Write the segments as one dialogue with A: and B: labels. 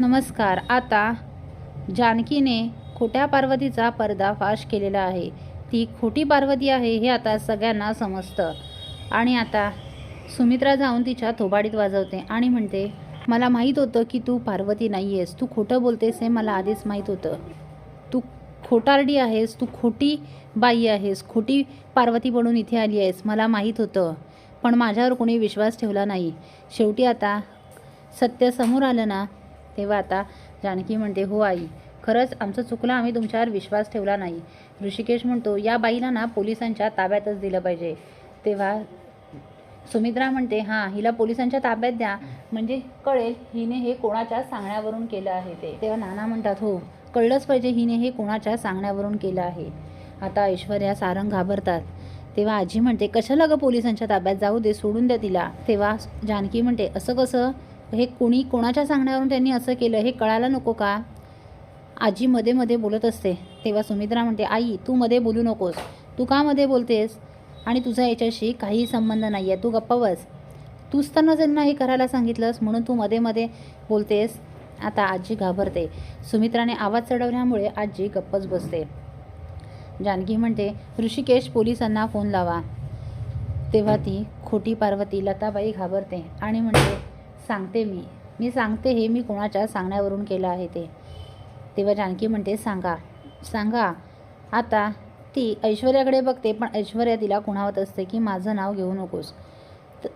A: नमस्कार. आता जानकीने खोट्या पार्वतीचा पर्दाफाश केलेला आहे. ती खोटी पार्वती आहे हे आता सगळ्यांना समजतं. आणि आता सुमित्रा जाऊन तिच्या थोबाडीत वाजवते आणि म्हणते मला माहीत होतं की तू पार्वती नाही आहेस तू खोटं बोलतेस हे मला आधीच माहीत होतं. तू खोटारडी आहेस. तू खोटी बाई आहेस. खोटी पार्वती बनून इथे आली आहेस. मला माहीत होतं. पण माझ्यावर कोणी विश्वास ठेवला नाही. शेवटी आता सत्य समोर आलं ना तेव्हा आता जानकी म्हणते हो आई खरंच आमचं चुकलं आम्ही तुमच्यावर विश्वास ठेवला नाही. ऋषिकेश म्हणतो या बाईला ना पोलिसांच्या ताब्यातच दिलं पाहिजे. तेव्हा सुमित्रा म्हणते हां हिला पोलिसांच्या ताब्यात द्या. म्हणजे कळेल हिने हे कोणाच्या सांगण्यावरून केलं आहे ते. तेव्हा नाना म्हणतात हो कळलंच पाहिजे हिने हे कोणाच्या सांगण्यावरून केलं आहे. आता ऐश्वर्या सारंग घाबरतात. तेव्हा आजी म्हणते कशाला ग पोलिसांच्या ताब्यात? जाऊ दे सोडून द्या तिला. तेव्हा जानकी म्हणते असं कसं? हे कोणी कोणाच्या सांगण्यावरून त्यांनी असं केलं हे कळायला नको का? आजी मध्ये मध्ये बोलत असते. तेव्हा सुमित्रा म्हणते आई तू मध्ये बोलू नकोस. तू का मध्ये बोलतेस? आणि तुझा याच्याशी काहीही संबंध नाही आहे तू गप्पा बस. तूच तर ना त्यांना हे करायला सांगितलंस म्हणून तू मध्ये मध्ये बोलतेस. आता आजी घाबरते. सुमित्राने आवाज चढवल्यामुळे आजी गप्पच बसते. जानकी म्हणते ऋषिकेश पोलिसांना फोन लावा. तेव्हा ती खोटी पार्वती लताबाई घाबरते आणि म्हणते सांगते मी. मी सांगते हे मी कोणाच्या सांगण्यावरून केलं आहे ते. तेव्हा जानकी म्हणते सांगा सांगा. आता ती ऐश्वर्याकडे बघते पण ऐश्वर्या तिला कुणावत असते की माझं नाव घेऊ नकोस.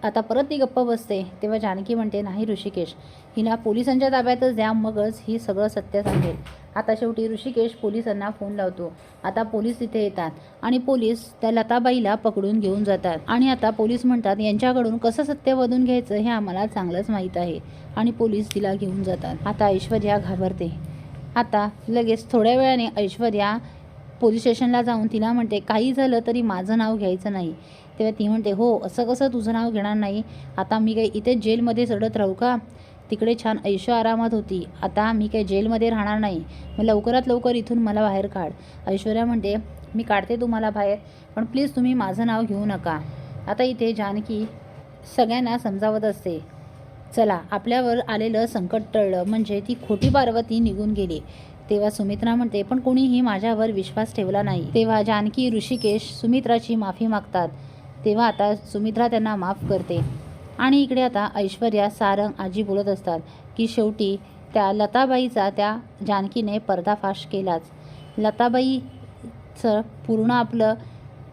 A: आता परत ती गप्प बसते तेव्हा जानकी म्हणते नाही ऋषिकेश हिला पोलिसांच्या ताब्यातच द्या मगच ही सगळं सत्य सांगेल. आता शेवटी ऋषिकेश पोलिसांना फोन लावतो. आता पोलीस तिथे येतात आणि पोलीस त्या लताबाईला पकडून घेऊन जातात. आणि आता पोलीस म्हणतात यांच्याकडून कसं सत्य वधून घ्यायचं हे आम्हाला चांगलंच माहीत आहे. आणि पोलीस तिला घेऊन जातात. आता ऐश्वर्या घाबरते. आता लगेच थोड्या वेळाने ऐश्वर्या पोलीस स्टेशनला जाऊन तिला म्हणते काही झालं तरी माझं नाव घ्यायचं नाही. तेव्हा ती म्हणते हो असं कसं तुझं नाव घेणार नाही? आता मी काही इथे जेलमध्ये चढत राहू का? तिकडे छान ऐशो आरामात होती. आता मी काही जेलमध्ये राहणार नाही. मग लवकरात लवकर इथून मला बाहेर काढ. ऐश्वर्या म्हणते मी काढते तुम्हाला बाहेर पण प्लीज तुम्ही माझं नाव घेऊ नका. आता इथे जानकी सगळ्यांना समजावत असते. चला आपल्यावर आलेलं संकट टळलं. म्हणजे ती खोटी पार्वती निघून गेली. तेव्हा सुमित्रा म्हणते पण कोणीही माझ्यावर विश्वास ठेवला नाही. तेव्हा जानकी ऋषिकेश सुमित्राची माफी मागतात. तेव्हा आता सुमित्रा त्यांना माफ करते. आणि इकडे आता ऐश्वर्या सारंग आजी बोलत असतात की शेवटी त्या लताबाईचा त्या जानकीने पर्दाफाश केलाच. लताबाईचं पूर्ण आपलं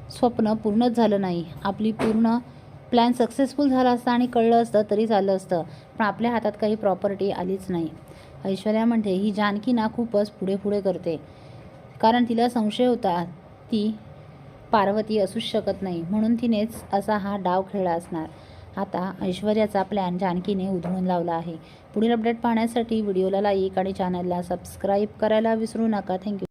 A: स्वप्न पूर्णच झालं नाही. आपली पूर्ण प्लॅन सक्सेसफुल झाला असता आणि कळलं असतं तरी झालं असतं. पण आपल्या हातात काही प्रॉपर्टी आलीच नाही. ऐश्वर्या म्हणते ही जानकी ना खूपच पुढे पुढे करते. कारण तिला संशय होता ती पार्वती असूच शकत नाही. म्हणून तिनेच असा हा डाव खेळला असणार. आता ऐश्वर्याचा प्लॅन जानकीने उधळून लावला आहे. पुढील अपडेट पाहण्यासाठी व्हिडिओला लाईक आणि चॅनलला सबस्क्राईब करायला विसरू नका. थँक्यू